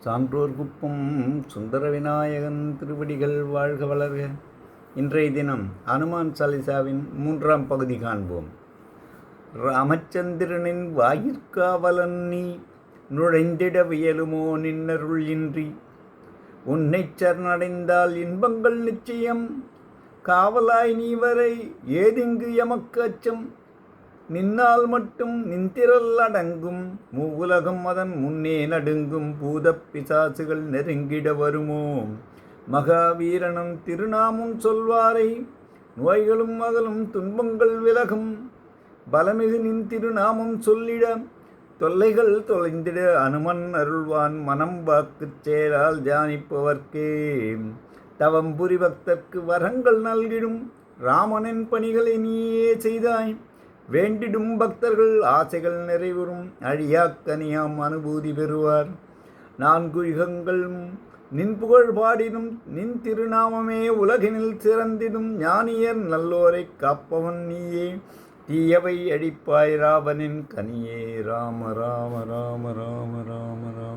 சான்றோர் குப்பம் சுந்தர விநாயகன் திருவடிகள் வாழ்க வளர்க. இன்றைய தினம் அனுமான் சாலிசாவின் மூன்றாம் பகுதி காண்போம். ராமச்சந்திரனின் வாயிற்காவலன் நீ நுழைந்திட வியலுமோ நின்னருள் இன்றி. உன்னை சரணடைந்தால் இன்பங்கள் நிச்சயம். காவலாய் நீ வரை ஏதிங்கு எமக்கு அச்சம்? நின்னால் மட்டும் நின்திரல் அடங்கும். மூவுலகம் அதன் முன்னே நடுங்கும். பூத பிசாசுகள் நெருங்கிட வருமோ? மகாவீரனும் திருநாமும் சொல்வாரை நோய்களும் மகளும் துன்பங்கள் விலகும். பலமிகு நின் திருநாமம் சொல்லிட தொல்லைகள் தொலைந்திட அனுமன் அருள்வான் மனம் வாக்குச் சேரால் தியானிப்பவர்க்கே. தவம் புரிபக்தர்க்கு வரங்கள் நல்கிடும். ராமனின் பணிகளை நீயே செய்தாய். வேண்டிடும் பக்தர்கள் ஆசைகள் நிறைவுறும் அழியாக்கனியாம் அனுபூதி பெறுவார். நான்கு யுகங்களும் நின் புகழ் பாடினும் நின் திருநாமமே உலகினில் சிறந்திடும் ஞானியர் நல்லோரைக் காப்பவன் நீயே. தீயவை அழிப்பாய் ராவனின் கனியே. ராம ராம ராம ராம ராம.